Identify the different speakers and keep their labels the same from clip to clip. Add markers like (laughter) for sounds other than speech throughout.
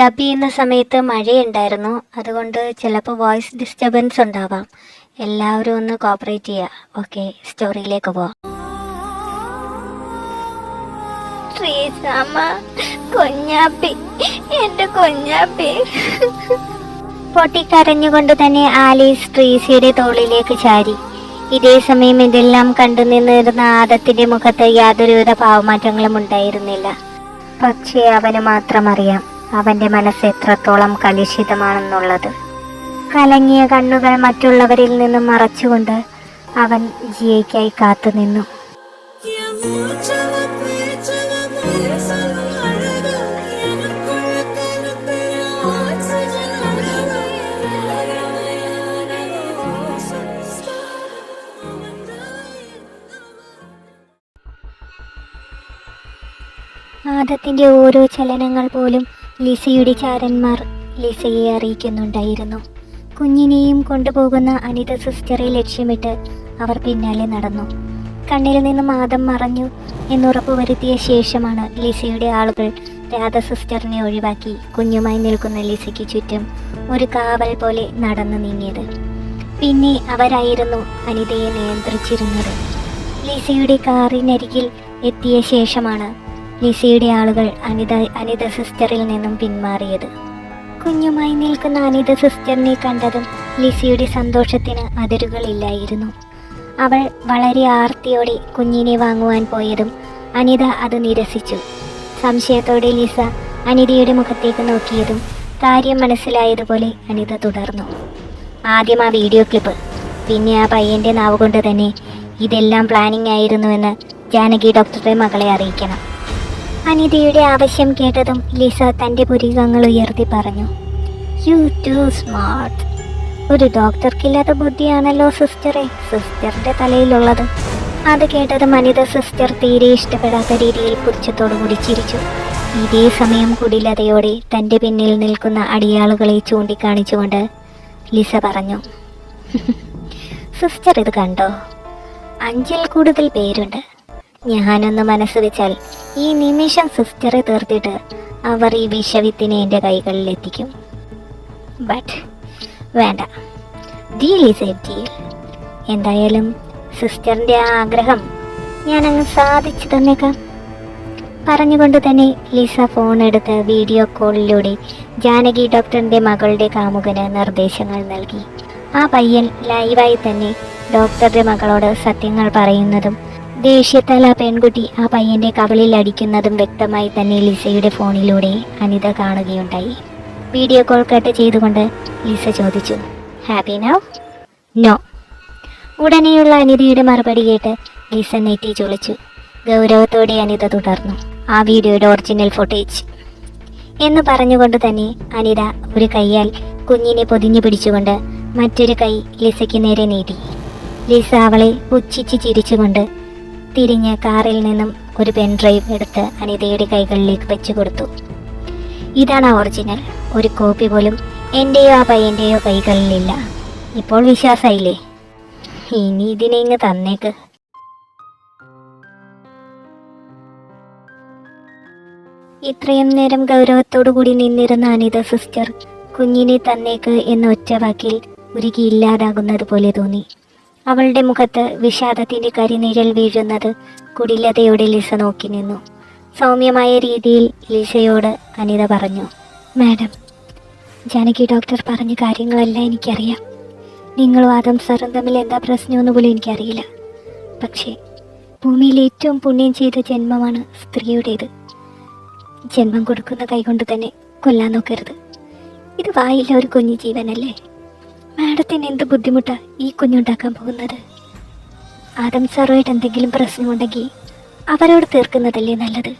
Speaker 1: Dub ചെയ്യുന്ന സമയത്ത് മഴയുണ്ടായിരുന്നു. അതുകൊണ്ട് ചിലപ്പോൾ വോയിസ് ഡിസ്റ്റർബൻസ് ഉണ്ടാവാം. എല്ലാവരും ഒന്ന് കോപ്പറേറ്റ് ചെയ്യുക ഓക്കെ സ്റ്റോറിയിലേക്ക് പോവാം. കുഞ്ഞാപ്പി എന്റെ കുഞ്ഞാപ്പി. പൊട്ടിക്കരഞ്ഞുകൊണ്ട് തന്നെ ആലീസ് ട്രീസിയുടെ തോളിലേക്ക് ചാരി. ഇതേ സമയം ഇതെല്ലാം കണ്ടു നിന്നിരുന്ന ആദത്തിന്റെ മുഖത്ത് യാതൊരുവിധ ഭാവമാറ്റങ്ങളും ഉണ്ടായിരുന്നില്ല. പക്ഷേ അവന് മാത്രം അറിയാം. അവന്റെ മനസ്സ് എത്രത്തോളം കലുഷിതമാണെന്നുള്ളത്. കലങ്ങിയ കണ്ണുകൾ മറ്റുള്ളവരിൽ നിന്നും മറച്ചുകൊണ്ട് അവൻ ജിയയ്ക്കായി കാത്തുനിന്നു ആദത്തിന്റെ ഓരോ ചലനങ്ങൾ പോലും ലിസയുടെ ചാരന്മാർ ലിസയെ അറിയിക്കുന്നുണ്ടായിരുന്നു. കുഞ്ഞിനെയും കൊണ്ടുപോകുന്ന അനിത സിസ്റ്ററെ ലക്ഷ്യമിട്ട് അവർ പിന്നാലെ നടന്നു. കണ്ണിൽ നിന്ന് മാതം മറഞ്ഞു എന്നുറപ്പ് വരുത്തിയ ശേഷമാണ് ലിസയുടെ ആളുകൾ രാധ സിസ്റ്ററിനെ ഒഴിവാക്കി കുഞ്ഞുമായി നിൽക്കുന്ന ലിസയ്ക്ക് ചുറ്റും ഒരു കാവൽ പോലെ നടന്നു നീങ്ങിയത്. പിന്നെ അവരായിരുന്നു അനിതയെ നിയന്ത്രിച്ചിരുന്നത്. ലിസയുടെ കാറിനരികിൽ എത്തിയ ശേഷമാണ് ലിസയുടെ ആളുകൾ അനിത അനിത സിസ്റ്ററിൽ നിന്നും പിന്മാറിയത്. കുഞ്ഞുമായി നിൽക്കുന്ന അനിത സിസ്റ്ററിനെ കണ്ടതും ലിസിയുടെ സന്തോഷത്തിന് അതിരുകളില്ലായിരുന്നു. അവൾ വളരെ ആർത്തിയോടെ കുഞ്ഞിനെ വാങ്ങുവാൻ പോയതും അനിത അത് നിരസിച്ചു. സംശയത്തോടെ ലിസ അനിതയുടെ മുഖത്തേക്ക് നോക്കിയതും കാര്യം മനസ്സിലായതുപോലെ അനിത തുടർന്നു. ആദ്യം ആ വീഡിയോ ക്ലിപ്പ് പിന്നെ ആ പയ്യന്റെ നാവ് കൊണ്ട് തന്നെ ഇതെല്ലാം പ്ലാനിംഗ് ആയിരുന്നുവെന്ന് ജാനകി ഡോക്ടറുടെ മകളെ അറിയിക്കണം. അനിതയുടെ ആവശ്യം കേട്ടതും ലിസ തന്റെ പുരികങ്ങൾ ഉയർത്തി പറഞ്ഞു യു ടു സ്മാർട്ട് ഒരു ഡോക്ടർക്കില്ലാത്ത ബുദ്ധിയാണല്ലോ സിസ്റ്ററെ. സിസ്റ്ററിന്റെ തലയിലുള്ളത്. അത് കേട്ടതും അനിത സിസ്റ്റർ തീരെ ഇഷ്ടപ്പെടാത്ത രീതിയിൽ പുച്ഛത്തോടുകൂടി ചിരിച്ചു. ഇതേ സമയം കുടിലതയോടെ തന്റെ പിന്നിൽ നിൽക്കുന്ന അടിയാളുകളെ ചൂണ്ടിക്കാണിച്ചുകൊണ്ട് ലിസ പറഞ്ഞു സിസ്റ്റർ ഇത് കണ്ടോ? അഞ്ചിൽ കൂടുതൽ പേരുണ്ട്. ഞാനൊന്ന് മനസ്സ് വെച്ചാൽ ഈ നിമിഷം സിസ്റ്ററെ തീർത്തിട്ട് അവർ ഈ വിഷവിത്തിനെ എന്റെ കൈകളിൽ എത്തിക്കും ബട്ട് വേണ്ട. ഡീൽ ഈസ് എ ഡീൽ എന്തായാലും സിസ്റ്ററിന്റെ ആ ആഗ്രഹം ഞാനങ്ങ് സാധിച്ചു തന്നേക്കാം. പറഞ്ഞുകൊണ്ട് തന്നെ ലിസ ഫോൺ എടുത്ത് വീഡിയോ കോളിലൂടെ ജാനകി ഡോക്ടറിന്റെ മകളുടെ കാമുകന് നിർദ്ദേശങ്ങൾ നൽകി. ആ പയ്യൻ ലൈവായി തന്നെ ഡോക്ടറുടെ മകളോട് സത്യങ്ങൾ പറയുന്നതും ദേഷ്യത്താൽ ആ പെൺകുട്ടി ആ പയ്യന്റെ കവളിൽ അടിക്കുന്നതും വ്യക്തമായി തന്നെ ലിസയുടെ ഫോണിലൂടെ അനിത കാണുകയുണ്ടായി. വീഡിയോ കോൾ കട്ട് ചെയ്തുകൊണ്ട് ലിസ ചോദിച്ചു ഹാപ്പി നൗ നോ ഉടനെയുള്ള അനിതയുടെ മറുപടി കേട്ട് ലിസ നെറ്റി ചൊളിച്ചു. ഗൗരവത്തോടെ അനിത തുടർന്നു ആ വീഡിയോയുടെ ഒറിജിനൽ ഫുട്ടേജ് എന്ന് പറഞ്ഞുകൊണ്ട് തന്നെ അനിത ഒരു കൈയാൽ കുഞ്ഞിനെ പൊതിഞ്ഞു പിടിച്ചുകൊണ്ട് മറ്റൊരു കൈ ലിസയ്ക്ക് നേരെ നീട്ടി. ലിസ അവളെ പുച്ഛിച്ച് ചിരിച്ചുകൊണ്ട് തിരിഞ്ഞ് കാറിൽ നിന്നും ഒരു പെൻഡ്രൈവ് എടുത്ത് അനിതയുടെ കൈകളിലേക്ക് വെച്ചു കൊടുത്തു. ഇതാണ് ഒറിജിനൽ ഒരു കോപ്പി പോലും എന്റെയോ ആ പയ്യന്റെയോ കൈകളിലില്ല. ഇപ്പോൾ വിശ്വാസമായില്ലേ ഇനി ഇതിനെ ഇങ്ങ് തന്നേക്ക്. ഇത്രയും നേരം ഗൗരവത്തോടു കൂടി നിന്നിരുന്ന അനിത സിസ്റ്റർ കുഞ്ഞിനെ തന്നേക്ക് എന്ന ഒറ്റവാക്കിൽ ഉരുകി ഇല്ലാതാകുന്നത് പോലെ തോന്നി. അവളുടെ മുഖത്ത് വിഷാദത്തിന്റെ കരിനിഴൽ വീഴുന്നത് കുടിലതയോടെ ലിസ നോക്കി നിന്നു. സൗമ്യമായ രീതിയിൽ ലിസയോട് അനിത പറഞ്ഞു മാഡം ജാനകി ഡോക്ടർ പറഞ്ഞ കാര്യങ്ങളെല്ലാം എനിക്കറിയാം. നിങ്ങളും ആദം സാറും തമ്മിൽ എന്താ പ്രശ്നമെന്ന് പോലും എനിക്കറിയില്ല. പക്ഷേ ഭൂമിയിൽ ഏറ്റവും പുണ്യം ചെയ്ത ജന്മമാണ് സ്ത്രീയുടേത്. ജന്മം കൊടുക്കുന്ന കൈകൊണ്ട് തന്നെ കൊല്ലാൻ നോക്കരുത്. ഇത് വായില്ല ഒരു കുഞ്ഞു ജീവനല്ലേ? മാഡത്തിന് എന്ത് ബുദ്ധിമുട്ടാ ഈ കുഞ്ഞുണ്ടാക്കാൻ പോകുന്നത്? ആദം സാറുമായിട്ട് എന്തെങ്കിലും പ്രശ്നമുണ്ടെങ്കിൽ അവരോട് തീർക്കുന്നതല്ലേ നല്ലത്?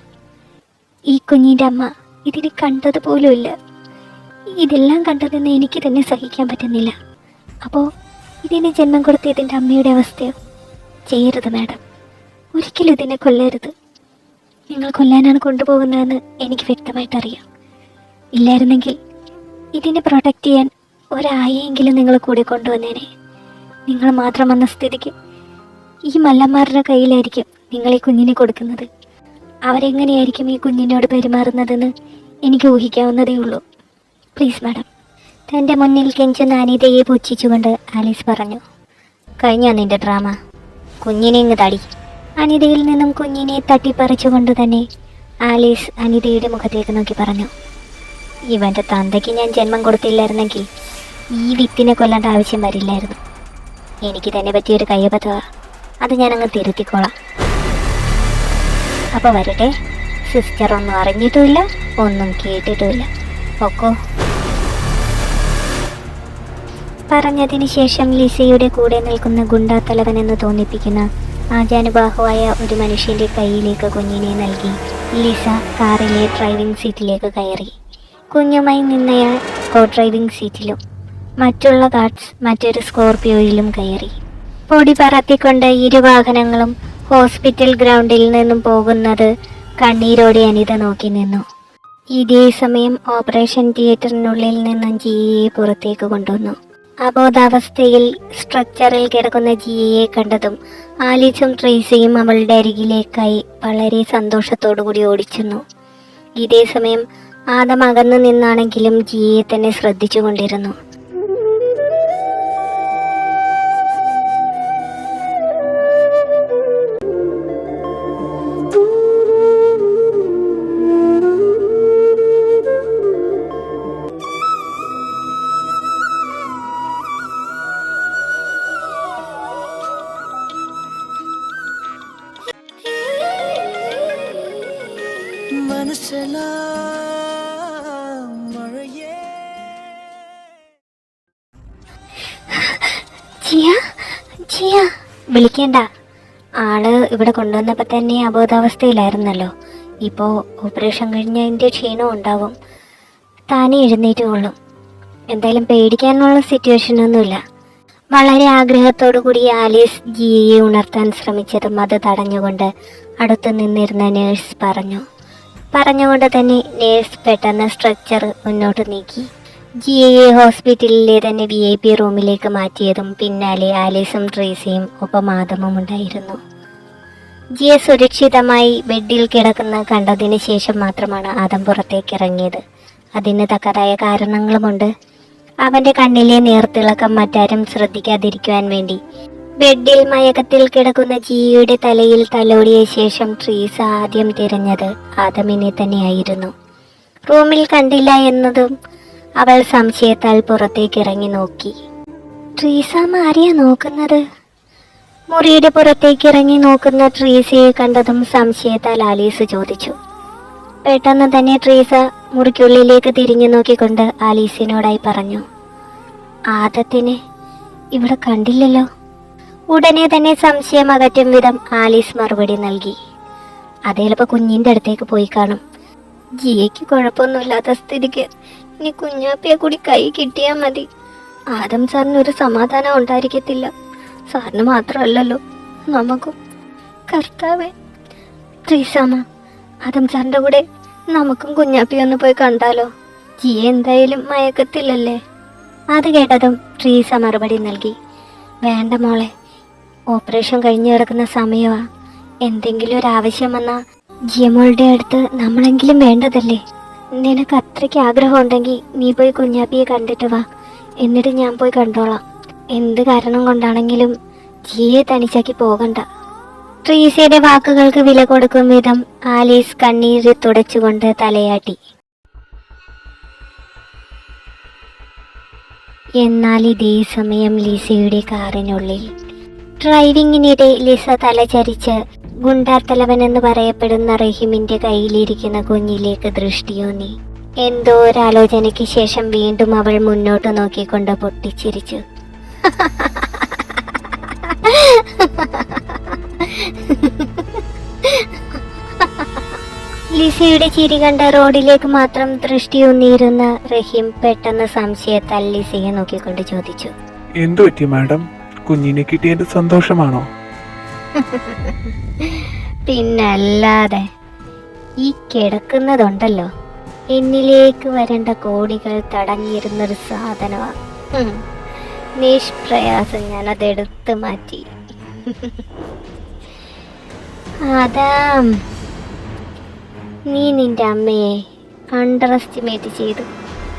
Speaker 1: ഈ കുഞ്ഞിന്റെ അമ്മ ഇതിനെ കണ്ടതുപോലുമില്ല. ഇതെല്ലാം കണ്ടതെന്ന് എനിക്ക് തന്നെ സഹിക്കാൻ പറ്റുന്നില്ല. അപ്പോൾ ഇതിനെ ജന്മം കൊടുത്ത ഇതിന്റെ അമ്മയുടെ അവസ്ഥയോ? ചെയ്യരുത് മാഡം. ഒരിക്കലും ഇതിനെ കൊല്ലരുത്. നിങ്ങൾ കൊല്ലാനാണ് കൊണ്ടുപോകുന്നതെന്ന് എനിക്ക് വ്യക്തമായിട്ടറിയാം. ഇല്ലായിരുന്നെങ്കിൽ ഇതിനെ പ്രൊട്ടക്റ്റ് ചെയ്യാൻ ഒരായെങ്കിലും നിങ്ങൾ കൂടെ കൊണ്ടുവന്നേനെ. നിങ്ങൾ മാത്രം വന്ന സ്ഥിതിക്ക് ഈ മല്ലന്മാരുടെ കയ്യിലായിരിക്കും നിങ്ങൾ ഈ കുഞ്ഞിനെ കൊടുക്കുന്നത്. അവരെങ്ങനെയായിരിക്കും ഈ കുഞ്ഞിനോട് പെരുമാറുന്നതെന്ന് എനിക്ക് ഊഹിക്കാവുന്നതേ ഉള്ളൂ. Please madam. തന്റെ മുന്നിൽ കെഞ്ചുന്ന അനിതയെ പുച്ഛിച്ചുകൊണ്ട് ആലീസ് പറഞ്ഞു കഴിഞ്ഞാ നിന്റെ ഡ്രാമ. കുഞ്ഞിനെ ഇങ്ങ് തടി. അനിതയിൽ നിന്നും കുഞ്ഞിനെ തട്ടിപ്പറിച്ചുകൊണ്ട് തന്നെ ആലീസ് അനിതയുടെ മുഖത്തേക്ക് നോക്കി പറഞ്ഞു ഇവന്റെ തന്തയ്ക്ക് ഞാൻ ജന്മം കൊടുത്തില്ലായിരുന്നെങ്കിൽ ഈ വിത്തിനെ കൊല്ലേണ്ട ആവശ്യം വരില്ലായിരുന്നു. എനിക്ക് തന്നെ പറ്റിയൊരു കയ്യബദ്ധ. അത് ഞാൻ അങ്ങ് തിരുത്തിക്കോളാം. അപ്പോൾ വരട്ടെ. സിസ്റ്റർ ഒന്നും അറിഞ്ഞിട്ടുമില്ല ഒന്നും കേട്ടിട്ടുമില്ല. ഒക്കോ പറഞ്ഞതിന് ശേഷം ലിസയുടെ കൂടെ നിൽക്കുന്ന ഗുണ്ടാത്തലവൻ എന്ന് തോന്നിപ്പിക്കുന്ന ആചാനുബാഹുവായ ഒരു മനുഷ്യന്റെ കയ്യിലേക്ക് കുഞ്ഞിനെ നൽകി. ലിസ കാറിലെ ഡ്രൈവിംഗ് സീറ്റിലേക്ക് കയറി. കുഞ്ഞുമായി നിന്നയാൾ കോ ഡ്രൈവിംഗ് സീറ്റിലും മറ്റുള്ള ഗാർഡ്സ് മറ്റൊരു സ്കോർപിയോയിലും കയറി. പൊടി പറത്തിക്കൊണ്ട് ഇരു വാഹനങ്ങളും ഹോസ്പിറ്റൽ ഗ്രൗണ്ടിൽ നിന്നും പോകുന്നത് കണ്ണീരോടെ അനിത നോക്കി നിന്നു. ഇതേ സമയം ഓപ്പറേഷൻ തിയേറ്ററിനുള്ളിൽ നിന്നും ജിയെ പുറത്തേക്ക് കൊണ്ടുവന്നു. അബോധാവസ്ഥയിൽ സ്ട്രക്ചറിൽ കിടക്കുന്ന ജിയയെ കണ്ടതും ആലിസും ട്രേസിയും അവളുടെ അരികിലേക്കായി വളരെ സന്തോഷത്തോടുകൂടി ഓടിച്ചെന്നു. ഇതേ സമയം ആദം അകന്നു നിന്നാണെങ്കിലും ജിയയെ തന്നെ ശ്രദ്ധിച്ചുകൊണ്ടിരുന്നു. ജിയ? ജിയ? വിളിക്കേണ്ട. ആൾ ഇവിടെ കൊണ്ടുവന്നപ്പോൾ തന്നെ അബോധാവസ്ഥയിലായിരുന്നല്ലോ. ഇപ്പോൾ ഓപ്പറേഷൻ കഴിഞ്ഞതിന്റെ ക്ഷീണം ഉണ്ടാവും. താനേ എഴുന്നേറ്റ് കൊള്ളും. എന്തായാലും പേടിക്കാനുള്ള സിറ്റുവേഷൻ ഒന്നുമില്ല വളരെ ആഗ്രഹത്തോടു കൂടി ആലീസ് ജിയെ ഉണർത്താൻ ശ്രമിച്ചതും അത് തടഞ്ഞുകൊണ്ട് അടുത്ത് നിന്നിരുന്ന നേഴ്സ് പറഞ്ഞു. പറഞ്ഞുകൊണ്ട് തന്നെ നേഴ്സ് പെട്ടെന്ന് സ്ട്രക്ചർ മുന്നോട്ട് നീക്കി. ജിയയെ ഹോസ്പിറ്റലിലെ തന്നെ വി ഐ പി റൂമിലേക്ക് മാറ്റിയതും പിന്നാലെ ആലീസും ട്രേസിയും ഒപ്പം ആദമും ഉണ്ടായിരുന്നു ജിയെ സുരക്ഷിതമായി ബെഡിൽ കിടക്കുന്ന കണ്ടതിന് ശേഷം മാത്രമാണ് ആദം പുറത്തേക്ക് ഇറങ്ങിയത്. അതിന് തക്കതായ കാരണങ്ങളുമുണ്ട്. അവന്റെ കണ്ണിലെ നേർത്തിളക്കം മറ്റാരും ശ്രദ്ധിക്കാതിരിക്കുവാൻ വേണ്ടി. ബെഡിൽ മയക്കത്തിൽ കിടക്കുന്ന ജിയുടെ തലയിൽ തലോടിയ ശേഷം ട്രീസ ആദ്യം തിരഞ്ഞത് ആദമിനെ തന്നെയായിരുന്നു. റൂമിൽ കണ്ടില്ല എന്നതും അവൾ സംശയത്താൽ പുറത്തേക്ക് ഇറങ്ങി നോക്കി. ട്രീസ ആരെയാ നോക്കുന്നത്? മുറിയുടെ പുറത്തേക്ക് ഇറങ്ങി നോക്കുന്ന ട്രീസയെ കണ്ടതും സംശയത്താൽ ആലീസ് ചോദിച്ചു. പെട്ടെന്ന് തന്നെ ട്രീസ മുറിക്കുള്ളിലേക്ക് തിരിഞ്ഞു നോക്കിക്കൊണ്ട് ആലീസിനോടായി പറഞ്ഞു. ആദത്തിനെ ഇവിടെ കണ്ടില്ലല്ലോ. ഉടനെ തന്നെ സംശയം അകറ്റും വിധം ആലീസ് മറുപടി നൽകി. അതേലപ്പോ കുഞ്ഞിന്റെ അടുത്തേക്ക് പോയി കാണും. ജിയയ്ക്ക് കുഴപ്പമൊന്നുമില്ലാത്ത സ്ഥിതിക്ക് ഇനി കുഞ്ഞാപ്പിയെ കൂടി കൈ കിട്ടിയാൽ മതി. ആദം സാറിന് ഒരു സമാധാനം ഉണ്ടായിരിക്കത്തില്ല. സാറിന് മാത്രമല്ലല്ലോ നമുക്കും. കർത്താവേ ത്രീസാമ ആദം സാറിന്റെ കൂടെ നമുക്കും കുഞ്ഞാപ്പി ഒന്ന് പോയി കണ്ടാലോ? ജിയെ എന്തായാലും മയക്കത്തില്ലല്ലേ? അത് കേട്ടതും ട്രീസ മറുപടി നൽകി. വേണ്ട മോളെ ഓപ്പറേഷൻ കഴിഞ്ഞു കിടക്കുന്ന സമയമാ എന്തെങ്കിലും ഒരു ആവശ്യം വന്നാൽ ജിയമോളുടെ അടുത്ത് നമ്മളെങ്കിലും വേണ്ടതല്ലേ? നിനക്ക് അത്രയ്ക്ക് ആഗ്രഹം ഉണ്ടെങ്കിൽ നീ പോയി കുഞ്ഞാപ്പിയെ കണ്ടിട്ട് വാ. എന്നിട്ട് ഞാൻ പോയി കണ്ടോളാം. എന്ത് കാരണം കൊണ്ടാണെങ്കിലും ജീയെ തനിച്ചാക്കി പോകണ്ട. ട്രീസയുടെ വാക്കുകൾക്ക് വില കൊടുക്കും വിധം ആലീസ് കണ്ണീര് തുടച്ചുകൊണ്ട് തലയാട്ടി. എന്നാൽ ഇതേ സമയം ലിസയുടെ കാറിനുള്ളിൽ ഡ്രൈവിങ്ങിനിടെ ലിസ തലചരിച്ച് ഗുണ്ടാത്തലവൻ എന്ന് പറയപ്പെടുന്ന റഹീമിന്റെ കയ്യിലിരിക്കുന്ന കുഞ്ഞിലേക്ക് ദൃഷ്ടിയോന്നി. എന്തോ ഒരാലോചനയ്ക്ക് ശേഷം വീണ്ടും അവൾ മുന്നോട്ട് നോക്കിക്കൊണ്ട് പൊട്ടിച്ചിരിച്ചു. ലിസയുടെ ചിരി കണ്ട റോഡിലേക്ക് മാത്രം ദൃഷ്ടിയൊന്നിയിരുന്ന റഹീം പെട്ടെന്ന് സംശയത്താൽ ലിസയെ നോക്കിക്കൊണ്ട് ചോദിച്ചു.
Speaker 2: എന്തു പറ്റി മാഡം? കുഞ്ഞിനെ കിട്ടിയതിന്റെ സന്തോഷമാണോ? (laughs)
Speaker 1: പിന്നല്ലാതെ ഈ കിടക്കുന്നതുണ്ടല്ലോ. എന്നിലേക്ക് വരേണ്ട കോടികൾ തടഞ്ഞിരുന്നൊരു സാധനമാ. ഹും. നിഷ്പ്രയാസം ഞാൻ അതെടുത്ത് മാറ്റി. (laughs) അതാ. നീ നിന്റെ അമ്മയെ അണ്ടർ എസ്റ്റിമേറ്റ് ചെയ്തു.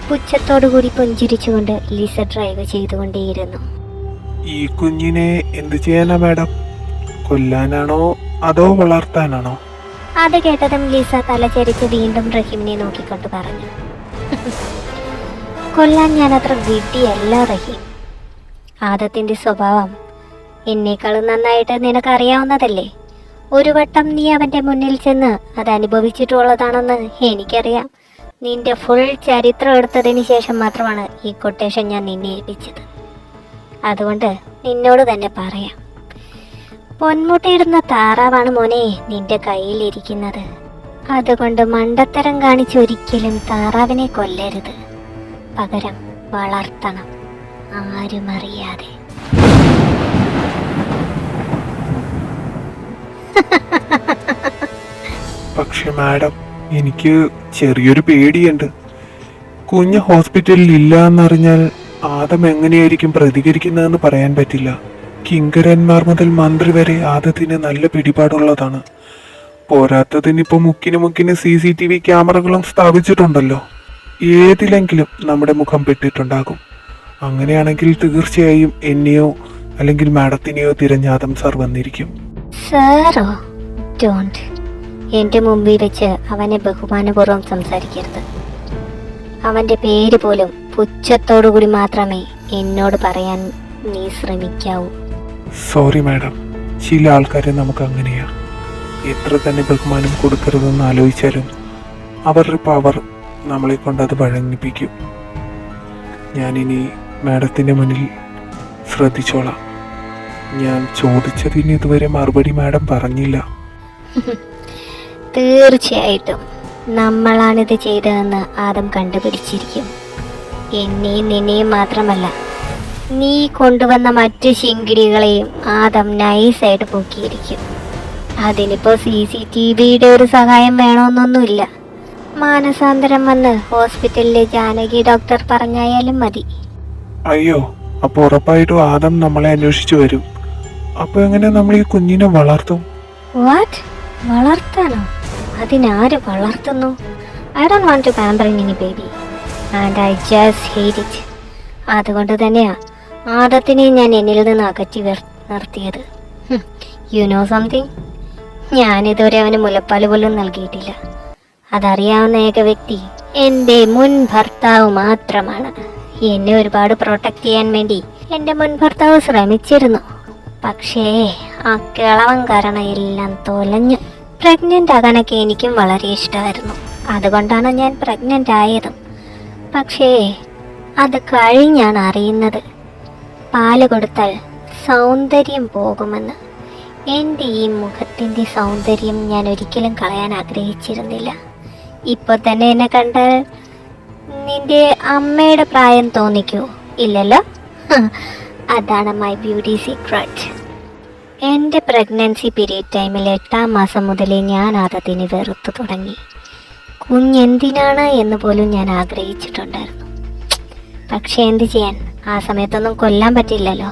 Speaker 1: പുച്ഛത്തോടു കൂടി പുഞ്ചിരിച്ചുകൊണ്ട് ലിസ ഡ്രൈവ് ചെയ്തുകൊണ്ടേയിരുന്നു.
Speaker 2: ഈ കുഞ്ഞിനെ എന്ത് ചെയ്യാനാ മാഡം? കൊല്ലാനാണോ അതോ വളർത്താനാണോ?
Speaker 1: അത് കേട്ടതും ലിസ തലചരിച്ച് വീണ്ടും റഹീമിനെ നോക്കിക്കൊണ്ട് പറഞ്ഞു. കൊല്ലാൻ ഞാൻ അത്ര വിഡ്ഢിയല്ല റഹീം. ആദത്തിന്റെ സ്വഭാവം എന്നേക്കാളും നന്നായിട്ട് നിനക്കറിയാവുന്നതല്ലേ? ഒരു വട്ടം നീ അവന്റെ മുന്നിൽ ചെന്ന് അത് അനുഭവിച്ചിട്ടുള്ളതാണെന്ന് എനിക്കറിയാം. നിന്റെ ഫുൾ ചരിത്രം എടുത്തതിന് ശേഷം മാത്രമാണ് ഈ കൊട്ടേഷൻ ഞാൻ നിന്നെ ഏൽപ്പിച്ചത്. അതുകൊണ്ട് നിന്നോട് തന്നെ പറയാം. പൊന്മുട്ടയിടുന്ന താറാവാണ് മോനെ നിന്റെ കയ്യിലിരിക്കുന്നത്. അതുകൊണ്ട് മണ്ടത്തരം കാണിച്ചൊരിക്കലും താറാവിനെ കൊല്ലരുത്. പകരം വളർത്തണം. ആരും അറിയാതെ
Speaker 2: പക്ഷെ മാഡം എനിക്ക് ചെറിയൊരു പേടിയുണ്ട്. കുഞ്ഞ് ഹോസ്പിറ്റലിൽ ഇല്ല എന്നറിഞ്ഞാൽ ആദം എങ്ങനെയായിരിക്കും പ്രതികരിക്കുന്നതെന്ന് പറയാൻ പറ്റില്ല. കിങ്കരന്മാർ മുതൽ മന്ത്രി വരെ ആദത്തിന് നല്ല പിടിപാടുള്ളതാണ്. പോരാത്തതിനിപ്പോ മുക്കിന് മുക്കിന് സി സി ടി വി ക്യാമറകളും സ്ഥാപിച്ചിട്ടുണ്ടല്ലോ. ഏതിലെങ്കിലും നമ്മുടെ മുഖം പെട്ടിട്ടുണ്ടാകും. അങ്ങനെയാണെങ്കിൽ തീർച്ചയായും എന്നെയോ അല്ലെങ്കിൽ മാഡത്തിനെയോ തിരഞ്ഞാദം സാർ വന്നിരിക്കും.
Speaker 1: സാറോ ഡോണ്ട്. മുമ്പിൽ വെച്ച് അവനെ ബഹുമാനപൂർവം സംസാരിക്കരുത്. അവന്റെ പേര് പോലും പുച്ഛത്തോടുകൂടി മാത്രമേ എന്നോട് പറയാൻ നീ ശ്രമിക്കാവൂ.
Speaker 2: Sorry madam. ചില ആൾക്കാരെ നമുക്ക് അങ്ങനെയാ. എത്ര തന്നെ ബഹുമാനം കൊടുക്കരുതെന്ന് ആലോചിച്ചാലും അവരുടെ പവർ നമ്മളെ കൊണ്ട് അത് വഴങ്ങിപ്പിക്കും. ഞാനിനി മാഡത്തിന്റെ മുന്നിൽ ശ്രദ്ധിച്ചോളാം. ഞാൻ ചോദിച്ചതിന് ഇതുവരെ മറുപടി മാഡം പറഞ്ഞില്ല. (laughs)
Speaker 1: തീർച്ചയായിട്ടും. നമ്മളാണിത് ചെയ്തതെന്ന് ആദം കണ്ടുപിടിച്ചിരിക്കും. എന്നെയും നിന്നെയും മാത്രമല്ല നീ കൊണ്ടുവന്ന മറ്റു ശിങ്കിടികളെയും ആദം നൈസായിട്ട് പൊക്കിയിരിക്കും. അതിനിപ്പോ സി സി ടി വിയുടെ ഒരു സഹായം വേണമെന്നൊന്നുമില്ല. മാനസാന്തരം വന്ന് ഹോസ്പിറ്റലിലെ ജാനകി ഡോക്ടർ പറഞ്ഞായാലും മതി.
Speaker 2: അയ്യോ അപ്പോൾ ഉറപ്പായിട്ടും ആദം നമ്മളെ അന്വേഷിച്ചു വരും. അപ്പോൾ എങ്ങനെ നമ്മൾ ഈ കുഞ്ഞിനെ വളർത്തും?
Speaker 1: വാട്ട് വളർത്താനോ? അതിനാര് വളർത്തുന്നു? I don't want to pampering any baby and I just hate it അതുകൊണ്ട് തന്നെയാ ആദത്തിനെ ഞാൻ എന്നിൽ നിന്ന് അകറ്റി നിർത്തിയത്. യു നോ സംതിങ് ഞാനിതുവരെ അവന് മുലപ്പാൽ പോലും നൽകിയിട്ടില്ല. അതറിയാവുന്ന ഏക വ്യക്തി എന്റെ മുൻ ഭർത്താവ് മാത്രമാണ്. എന്നെ ഒരുപാട് പ്രൊട്ടക്ട് ചെയ്യാൻ വേണ്ടി എന്റെ മുൻ ഭർത്താവ് ശ്രമിച്ചിരുന്നു. പക്ഷേ ആ കിളവൻ കാരണം എല്ലാം തൊലഞ്ഞു. പ്രഗ്നന്റ് ആകാനൊക്കെ എനിക്കും വളരെ ഇഷ്ടമായിരുന്നു. അതുകൊണ്ടാണ് ഞാൻ പ്രഗ്നന്റ് ആയതും. പക്ഷേ അത് കഴിഞ്ഞാണ് അറിയുന്നത്. പാൽ കൊടുത്താൽ സൗന്ദര്യം പോകുമെന്ന്. എന്റെ ഈ മുഖത്തിന്റെ സൗന്ദര്യം ഞാൻ ഒരിക്കലും കളയാൻ ആഗ്രഹിച്ചിരുന്നില്ല. ഇപ്പോൾ തന്നെ എന്നെ കണ്ടാൽ നിന്റെ അമ്മയുടെ പ്രായം തോന്നിക്കൂ? ഇല്ലല്ലോ? (laughs) അതാണ് മൈ ബ്യൂട്ടി സീക്രട്ട് എന്റെ പ്രഗ്നൻസി പീരീഡ് ടൈമിൽ എട്ടാം മാസം മുതലേ ഞാൻ ആദത്തിനെ വെറുത്തു തുടങ്ങി. കുഞ്ഞെന്തിനാണ് എന്ന് പോലും ഞാൻ ആഗ്രഹിച്ചിട്ടുണ്ടായിരുന്നു. പക്ഷെ എന്ത് ചെയ്യാൻ? ആ സമയത്തൊന്നും കൊല്ലാൻ പറ്റില്ലല്ലോ.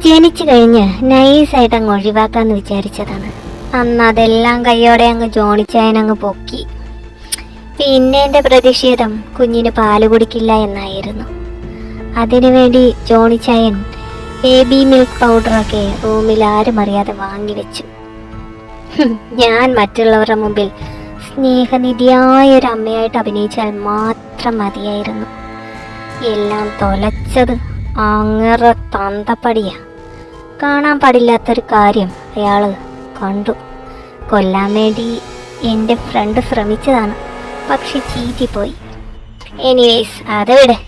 Speaker 1: ജനിച്ചു കഴിഞ്ഞ് നൈസായിട്ട് അങ്ങ് ഒഴിവാക്കാന്ന് വിചാരിച്ചതാണ്. അന്ന് അതെല്ലാം കൈയോടെ അങ്ങ് ജോണിച്ചായനങ്ങ് പൊക്കി. പിന്നെ എന്റെ പ്രതിഷേധം കുഞ്ഞിന് പാൽ കുടിക്കില്ല എന്നായിരുന്നു. അതിനുവേണ്ടി ജോണിച്ചായൻ ബേബി മിൽക്ക് പൗഡറൊക്കെ റൂമിൽ ആരും അറിയാതെ വാങ്ങി വെച്ചു. ഞാൻ മറ്റുള്ളവരുടെ മുമ്പിൽ സ്നേഹനിധിയായ ഒരു അമ്മയായിട്ട് അഭിനയിച്ചാൽ മാത്രം മതിയായിരുന്നു. എല്ലാം തൊലച്ചത് അങ്ങറ തന്തപ്പടിയാ. കാണാൻ പാടില്ലാത്തൊരു കാര്യം അയാൾ കണ്ടു. കൊല്ലാൻ വേണ്ടി എന്റെ ഫ്രണ്ട് ശ്രമിച്ചതാണ്. പക്ഷെ ചീറ്റിപ്പോയി. എനിവേസ് അത് വിട്.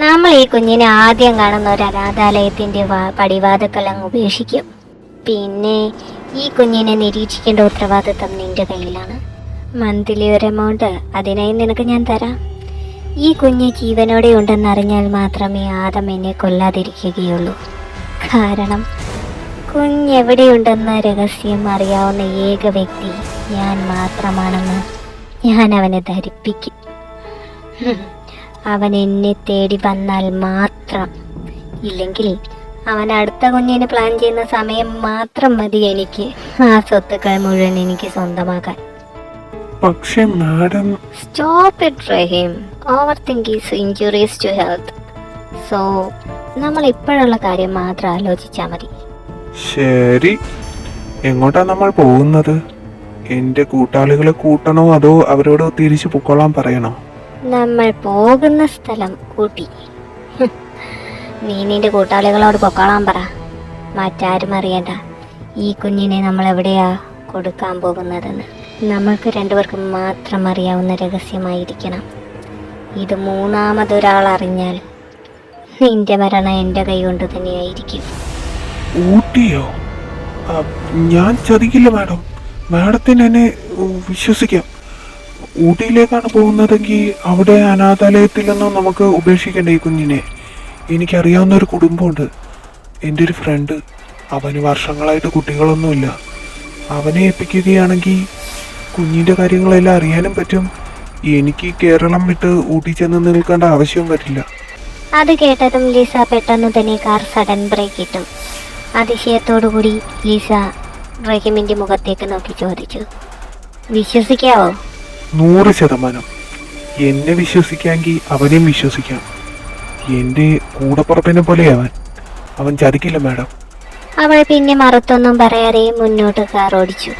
Speaker 1: നമ്മൾ ഈ കുഞ്ഞിനെ ആദ്യം കാണുന്ന ഒരു അനാഥാലയത്തിന്റെ പടിവാതുക്കൽ അങ്ങ് ഉപേക്ഷിക്കും. പിന്നെ ഈ കുഞ്ഞിനെ നിരീക്ഷിക്കേണ്ട ഉത്തരവാദിത്വം നിന്റെ കയ്യിലാണ്. മന്ത്ലി ഒരു എമൗണ്ട് അതിനായി നിനക്ക് ഞാൻ തരാം. ഈ കുഞ്ഞ് ജീവനോടെ ഉണ്ടെന്ന് അറിഞ്ഞാൽ മാത്രമേ ആദം എന്നെ കൊല്ലാതിരിക്കുകയുള്ളൂ. കാരണം കുഞ്ഞെവിടെയുണ്ടെന്ന രഹസ്യം അറിയാവുന്ന ഏക വ്യക്തി ഞാൻ മാത്രമാണെന്ന് ഞാൻ അവനെ ധരിപ്പിക്കും. അവൻ എന്നെ തേടി വന്നാൽ മാത്രം. ഇല്ലെങ്കിൽ അവൻ അടുത്ത കുഞ്ഞിന് പ്ലാൻ ചെയ്യുന്ന സമയം മാത്രം മതി എനിക്ക്. ആ സ്വത്തുക്കൾ മുഴുവൻ എനിക്ക് സ്വന്തമാക്കാൻ.
Speaker 2: പക്ഷേ madam
Speaker 1: stop it Rahim. Over think is injuries to health so നമ്മൾ ഇപ്പോഴുള്ള കാര്യം മാത്രം ആലോചിച്ചാൽ മതി.
Speaker 2: ശരി. എങ്ങോട്ടാ നമ്മൾ പോകുന്നത്? എന്റെ കൂട്ടാളികളെ കൂട്ടണോ അതോ അവരോട് തിരിച്ചു പൊക്കോളാൻ പറയണോ?
Speaker 1: നമ്മൾ പോകുന്ന സ്ഥലം ഊട്ടി. നീ നിന്റെ കൂട്ടാളികളോട് പൊക്കോളാൻ പറ. മറ്റാരും അറിയണ്ട. ഈ കുഞ്ഞിനെ നമ്മൾ എവിടെയാ കൊടുക്കാൻ പോകുന്നതെന്ന്. നമ്മൾക്ക് രണ്ടുപേർക്കും മാത്രം അറിയാവുന്ന രഹസ്യമായിരിക്കണം. ഇത് മൂന്നാമതൊരാൾ അറിഞ്ഞാൽ നിന്റെ മരണം എന്റെ കൈ കൊണ്ട് തന്നെയായിരിക്കും.
Speaker 2: ഊട്ടിയോ? ഞാൻ ചതിക്കില്ല മാഡം. മാഡത്തിന് എന്നെ വിശ്വസിക്കാം. ഊട്ടിയിലേക്കാണ് പോകുന്നതെങ്കിൽ അവിടെ അനാഥാലയത്തിലൊന്നും നമുക്ക് ഉപേക്ഷിക്കേണ്ട ഈ കുഞ്ഞിനെ. എനിക്കറിയാവുന്ന ഒരു കുടുംബമുണ്ട്. എന്റെ ഒരു ഫ്രണ്ട് അവന് വർഷങ്ങളായിട്ട് കുട്ടികളൊന്നുമില്ല. അവനെ ഏൽപ്പിക്കുകയാണെങ്കിൽ കുഞ്ഞിന്റെ കാര്യങ്ങളെല്ലാം അറിയാനും പറ്റും. എനിക്ക് കേരളം വിട്ട് ഊട്ടി ചെന്ന് നിൽക്കേണ്ട ആവശ്യവും വരില്ല.
Speaker 1: അത് കേട്ടതും ലീസ പെട്ടെന്ന് തന്നെ കാർ സഡൻ ബ്രേക്ക് ഇട്ടു. അതിശയത്തോടുകൂടി ലീസ റഹിമിന്റെ മുഖത്തേക്ക് നോക്കി ചോദിച്ചു. വിശ്വസിക്കാവോ?
Speaker 2: നൂറ് ശതമാനം. എന്നെ വിശ്വസിക്കാമെങ്കിൽ അവനെയും വിശ്വസിക്കാം. എന്റെ കൂടപ്പുറപ്പിനെ പോലെ അവൻ. അവൻ ചതിക്കില്ല മാഡം.
Speaker 1: അവൾ പിന്നെ മറുത്തൊന്നും പറയാതെ മുന്നോട്ട് കാർ ഓടിച്ചു